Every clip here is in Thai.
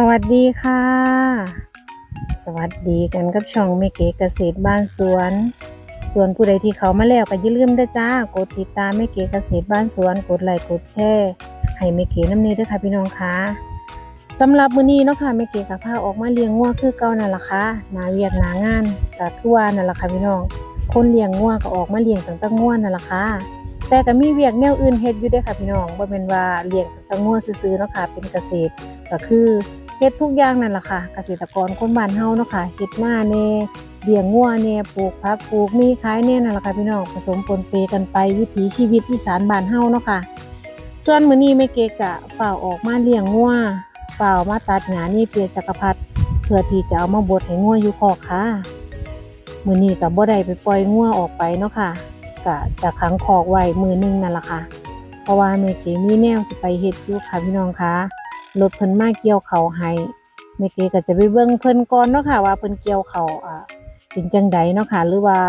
สวัสดีค่ะ สวัสดีกันกับช่องเมเก๋เกษตรบ้านสวน ส่วนผู้ใดที่เขามาแล้วก็อย่าลืมด้จ้ากดติดตามเมเก๋เกษตรบ้านสวน กดไลค์กดแชร์ให้เมเก๋น้ำนี้ด้วยค่ะพี่น้องคะสำหรับมื้อนี้เนาะค่ะเมเก๋กับพาออกมาเลี้ยงงัวคือเก่านั่นล่ะค่ะนาเวียกหนางานกะทั่วนั่นล่ะค่ะพี่น้อง คนเลี้ยงงัวก็ออกมาเลี้ยงตั้งแต่งัวนั่นล่ะค่ะแต่ก็มีเวียกแนวอื่นเฮ็ดอยู่ด้อค่ะพี่น้องบ่แม่นว่าเลี้ยงตั้งแต่งัวซื่อๆเนาะค่ะเป็นเกษตรก็คือ เฮ็ดทุกอย่างนั่นแหละค่ะ เกษตรกรคนบ้านเฮาเนาะค่ะเฮ็ดหน้าแน่เลี้ยงงัวแน่ปลูกผักปลูกมีขายแน่นั่นแหละค่ะพี่น้องผสมปนเปกันไปวิถีชีวิตอีสานบ้านเฮาเนาะค่ะ ส่วนมื้อนี้แม่เกกะฝ่าออกมาเลี้ยงงัวเฝ่ามาตัดหญ้านี่เปียจักรพรรดิเพื่อที่จะเอามาบดให้งัวอยู่คอกค่ะมื้อนี้ก็บ่ได้ไปปล่อยงัวออกไปเนาะค่ะก็จะขังคอกไว้มื้อหนึงนั่นแหละค่ะ เพราะว่าแม่เกมีแนวสิไปเฮ็ดอยู่ค่ะพี่น้องค่ะ รถเพิ่นมาเกี่ยวเขาให้แม่เก๋ก็จะไปเบิ่งเพิ่นก่อนเนาะค่ะ ว่าเพิ่นเกี่ยวเขาอ่าเป็นจังใดเนาะค่ะ หรือว่า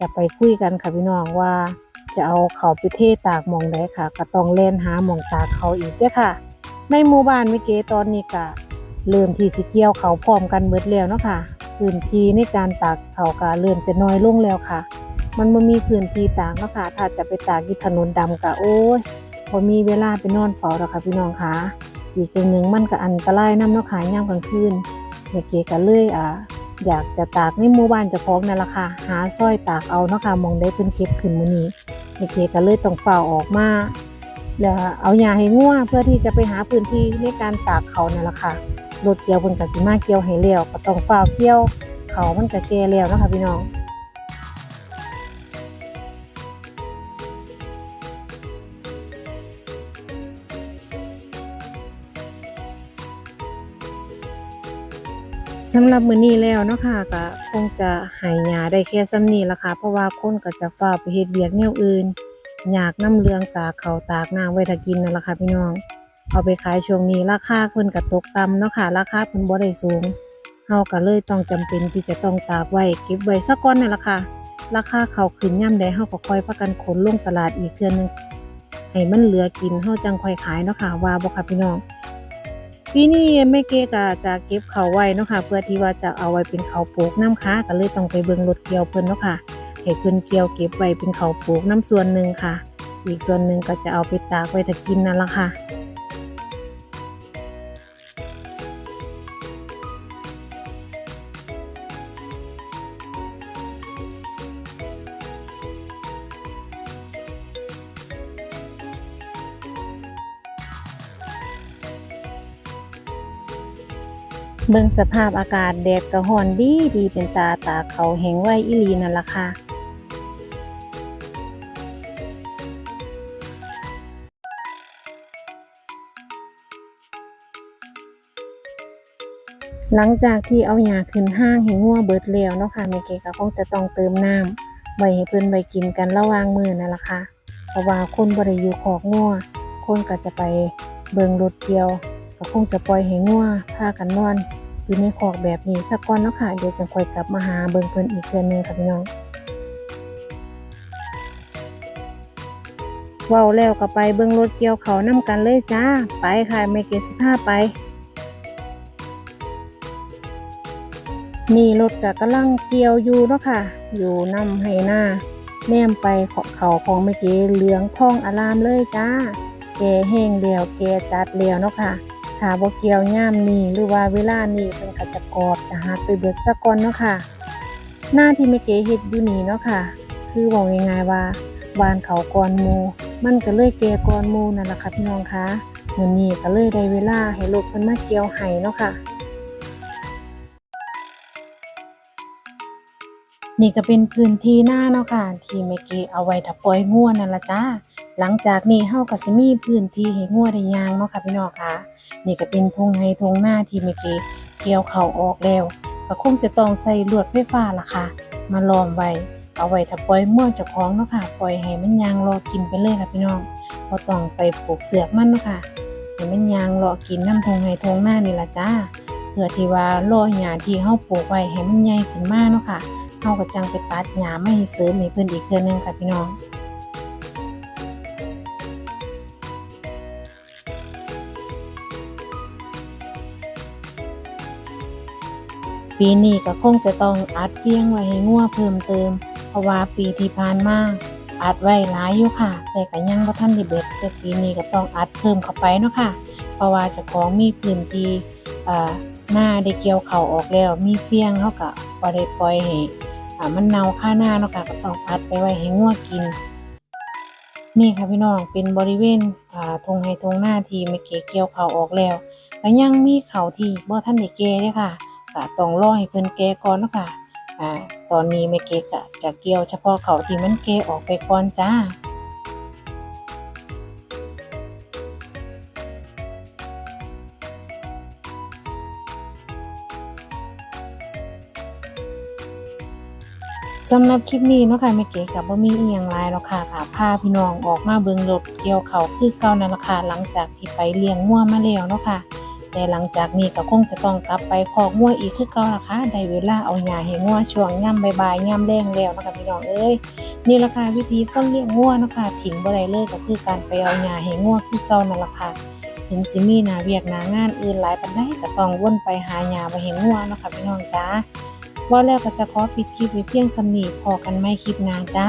จะไปคุยกันค่ะพี่น้องว่าจะเอาเขาไปเทตากมองใดค่ะ ก็ต้องแล่นหามองตากเขาอีกเด้อค่ะ ในหมู่บ้านแม่เก๋ตอนนี้ก็เริ่มที่สิเกี่ยวเขาพร้อมกันเบิดแล้วเนาะค่ะพื้นที่ในการตากเขาก็เริ่มจะน้อยลงแล้วค่ะ มันบ่มีพื้นที่ตากเนาะค่ะถ้าจะไปตากอยู่ถนนดำก็โอ้ยบ่มีเวลาไปนอนเฝ้าดอกค่ะพี่น้องค่ะ อีกอย่างหนึ่งมันก็อันตรายน้ำเนาะขายย่ามกลางคืนแม่เก๋ก็เลยอ่าอยากจะตากในหมู่บ้านเจ้าของนั่นละค่ะหาสร้อยตากเอาเนาะค่ะมองได้เพิ่นเก็บขึ้นมื้อนี้แม่เก๋ก็เลยต้องเฝ้าออกมาแล้วเอายาให้งัวเพื่อที่จะไปหาพื้นที่ในการตากเขานั่นละค่ะรถเกี่ยวเพิ่นก็สิมาเกี่ยวให้แล้วก็ต้องเฝ้าเกี่ยวเขามันก็แก่แล้วเนาะค่ะพี่น้อง สำหรับมื้อนี้แล้วเนาะค่ะก็คงจะห้ยยาได้แค่ซ้ำนี้ละค่ะ เพราะว่าคนก็จะฟ้าไปเฮ็ดเวียกแนวอื่น อยากน้ำเลืองตากเขาตากน้ำไว้ถ้ากินนั่นละค่ะพี่น้อง เอาไปขายช่วงนี้ราคาเพิ่นก็ตกต่ำเนาะค่ะราคาเพิ่นบ่ได้สูงเฮาก็เลยต้องจำเป็นที่จะต้องตากไว้เก็บไว้สักก่อนนั่นละค่ะ ราคาเขาขึ้นย่ำใดเฮาก็ค่อยพากันขนลงตลาดอีกเทื่อนึงให้มันเหลือกินเฮาจังค่อยขายเนาะค่ะว่าบ่ค่ะพี่น้อง ปีนี้แม่เกก็จะเก็บเขาไว้เนาะค่ะเพื่อที่ว่าจะเอาไว้เป็นเขาปลูกน้ำค้าก็เลยต้องไปเบิ่งรถเกี่ยวเพิ่นเนาะค่ะให้เพิ่นเกี่ยวเก็บไว้เป็นเขาปลูกน้ำส่วนหนึ่งค่ะ อีกส่วนหนึ่งก็จะเอาไปตากไว้ถ้ากินนั่นละค่ะ เบิ่งสภาพอากาศแดดก็ร้อนดีดีเป็นตาตาเขาแหงไว้อีลีนั่นล่ะค่ะหลังจากที่เอาหญ้าขึ้นห้างให้งัวเบิดแล้วเนาะค่ะแม่เกก็คงจะต้องเติมน้ำไว้ให้เพิ่นไว้กินกันระหว่างมือนั่นล่ะค่ะเพราะว่าคนบ่ได้อยู่คอกงัวคนก็จะไปเบิ่งรถเกี่ยว ก็คงจะปล่อยให้งัวพากันนอน อยู่ในคอกแบบนี้สักก่อนเนาะค่ะ เดี๋ยวจะค่อยกลับมาหาเบิ่งเพิ่นอีกเทื่อนึงค่ะพี่น้องเว้าแล้วก็ไปเบิ่งรถเกี่ยวเขาวนำกันเลยจ้า ไปค่ะแม่เกศสิพาไปนี่รถก็กำลังเกี่ยวอยู่เนาะค่ะ อยู่นำให้หน้าแนมไปขอเขาของเมื่อกี้เหลืองทองอารามเลยจ้า แกแห้งเดียวแกจัดเดียวเนาะค่ะ ถ้าบ่เกี่ยวย่ามนี้หรือว่าเวลานี้เพิ่นก็จะกรอบจะหักไปเบิดซะก่อนเนาะค่ะ หน้าที่แม่เก๋เฮ็ดอยู่นี่เนาะค่ะ คือบอกง่ายๆว่าบานเขาก่อนหมู่มันก็เลยแก่ก่อนหมู่นั่นล่ะค่ะพี่น้องคะมื้อนี้ก็เลยได้เวลาให้ลูกเพิ่นมาเกี่ยวให้เนาะค่ะนี่ก็เป็นพื้นที่หน้าเนาะค่ะ ที่แม่เก๋เอาไว้ถ้าปล่อยงัวนั่นละจ้า หลังจากนี้เฮาก็สิมีพื้นที่ให้งัวได้ย่างเนาะค่ะพี่น้องค่ะนี่ก็เป็นทงไห้ทงหน้าที่เมื่อกี้เกี่ยวเข่าออกแล้วก็คงจะต้องใส่ลวดไฟฟ้าล่ะค่ะ มาล้อมไว้เอาไว้ถ้าปล่อยม่วนเจ้าของเนาะค่ะปล่อยให้มันยางรอกินไปเลยค่ะพี่น้องบ่ต้องไปปลูกเสือกมันเนาะค่ะให้มันยางรอกินน้ำทงไห้ทงหน้านี่ล่ะจ้าเพื่อที่ว่ารอหญ้าที่เฮาปลูกไว้ให้มันใหญ่ขึ้นมาเนาะค่ะเฮาก็จังไปตัดหญ้ามาให้เสริมให้เพิ่นอีกเทื่อนึงค่ะพี่น้อง ปีนี้ก็คงจะต้องอัดเฟียงไว้ให้งัวเพิ่มเติม เพราะว่าปีที่ผ่านมาอัดไว้หลายอยู่ค่ะ แต่ก็ยังบ่ทันได้เบิดแต่ปีนี้ก็ต้องอัดเพิ่มเข้าไปเนาะค่ะ เพราะว่าจะของมีพื้นที่หน้าได้เกี่ยวเข่าออกแล้ว มีเฟียงเฮาก็บ่ได้ปล่อยให้มันเน่าค่าหน้าเนาะค่ะก็ต้องอัดไปไว้ให้งัวกิน นี่ค่ะพี่น้องเป็นบริเวณทงไฮทงหน้าที่ไม่เกเกี่ยวเข่าออกแล้วและยังมีเข่าที่บ่ทันได้แก่เด้อค่ะ ก็ต้องรอให้เพิ่นแก่ก่อนเนาะค่ะอ่าตอนนี้แม่เกก็จะเกี่ยวเฉพาะเขาที่มันแก่ออกไปก่อนจ้าสำหรับคลิปนี้เนาะค่ะแม่เก๋กับว่ามีอีหยังหลายแล้วค่ะค่ะพาพี่น้องออกมาเบิ่งรถเกี่ยวเขาคือเก่านั่นล่ะค่ะหลังจากที่ไปเลี้ยงงัวมาแล้วเนาะค่ะ แต่หลังจากนี้ก็คงจะต้องกลับไปคอกงัวอีกคือเก่าล่ะค่ะได้เวลาเอาหญ้าให้งัวช่วงย่ำบ่ายๆย่ำแรงแล้วนะคะพี่น้องเอ้ยนี่ละค่ะวิธีคนเลี้ยงงัวนะคะทิ้งบ่ได้เลยก็คือการไปเอาหญ้าให้งัวคือเก่านั่นล่ะค่ะถึงสิมีน้าเวียกนางานอื่นหลายปานใดก็ต้องวนไปหาหญ้าไว้ให้งัวนะคะพี่น้องจ้าว่าแล้วก็จะขอปิดคลิปไว้เพียงสำนีพอกันไม่คลิปหน้าจ้า